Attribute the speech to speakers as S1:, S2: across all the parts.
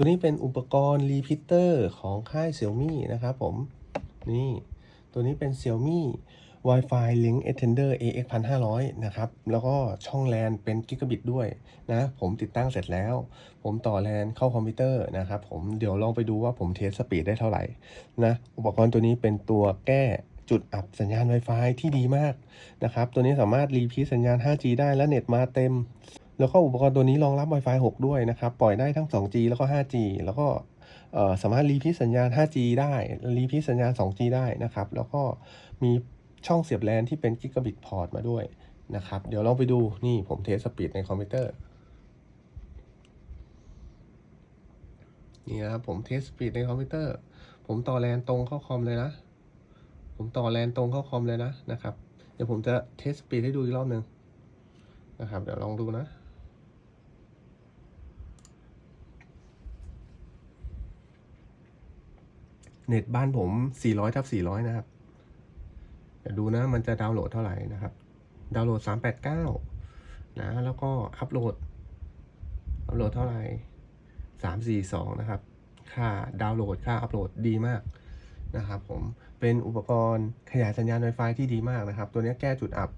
S1: ตัวนี้เป็นอุปกรณ์รีพิเตอร์ของค่าย Xiaomi นะครับผม นี่ ตัวนี้เป็น Xiaomi Wi-Fi Link Extender AX 1500นะครับ แล้วก็ช่อง LAN เป็นกิกะบิตด้วยนะ ผมติดตั้งเสร็จแล้ว ผมต่อ LAN เข้าคอมพิวเตอร์นะครับผม เดี๋ยวลองไปดูว่าผมเทสสปีดได้เท่าไหร่นะ อุปกรณ์ตัวนี้เป็นตัวแก้จุดอับสัญญาณ Wi-Fi ที่ดีมากนะครับ ตัวนี้สามารถรีพีทสัญญาณ 5G ได้และเน็ตมาเต็ม แล้วก็อุปกรณ์ตัวนี้รองรับ Wi-Fi 6 ด้วยนะครับ ปล่อยได้ทั้ง 2G แล้วก็ 5G แล้วก็สามารถรีพีทสัญญาณ 5G ได้รีพีทสัญญาณ 2G ได้นะครับ แล้วก็มีช่องเสียบแลนที่เป็น Gigabit Port มาด้วยนะครับ เดี๋ยวลองไปดูนี่ผมเทสสปีดในคอมพิวเตอร์นี่นะครับผมเทสสปีดในคอมพิวเตอร์ ผมต่อแลนตรงเข้าคอมเลยนะ ผมต่อแลนตรงเข้าคอมเลยนะนะครับ เดี๋ยวผมจะเทสสปีดให้ดูอีกรอบหนึ่งนะครับ เดี๋ยวลองดูนะ เน็ตบ้านผม 400ทับ400 นะครับเดี๋ยวดูนะ มันจะดาวน์โหลดเท่าไหร่นะครับ ดาวน์โหลด 389 นะ แล้วก็อัปโหลด อัปโหลดเท่าไหร่ 342 นะครับ ค่าดาวน์โหลด ค่าอัปโหลดดีมากนะครับผม เป็นอุปกรณ์ขยายสัญญาณ Wi-Fi ที่ดีมากนะครับ ตัวนี้แก้จุดอับ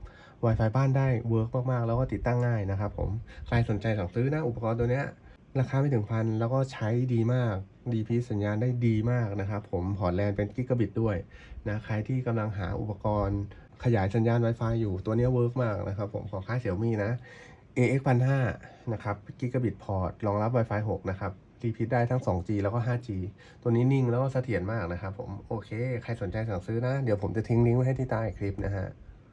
S1: Wi-Fi บ้านได้เวิร์กมาก ๆ แล้วก็ติดตั้งง่ายนะครับผม ใครสนใจสั่งซื้อนะ อุปกรณ์ตัวนี้ ราคาไม่ถึงพันแล้วก็ใช้ดีมากดีพีสัญญาณได้ดีมากนะครับผมพอร์ตแลนเป็นกิกะบิตด้วยนะใครที่กำลังหาอุปกรณ์ ขยายสัญญาณ Wi-Fi อยู่ตัวนี้เวิร์กมากนะครับผมของค่าย Xiaomi นะ AX 1005นะครับกิกะบิตพอร์ตรองรับ Wi-Fi 6 นะครับรีพีทได้ทั้ง 2G แล้วก็ 5G ตัวนี้นิ่งแล้วก็เสถียรมากนะครับผม โอเค ใครสนใจสั่งซื้อนะ เดี๋ยวผมจะทิ้งลิงก์ไว้ให้ที่ใต้คลิปนะฮะ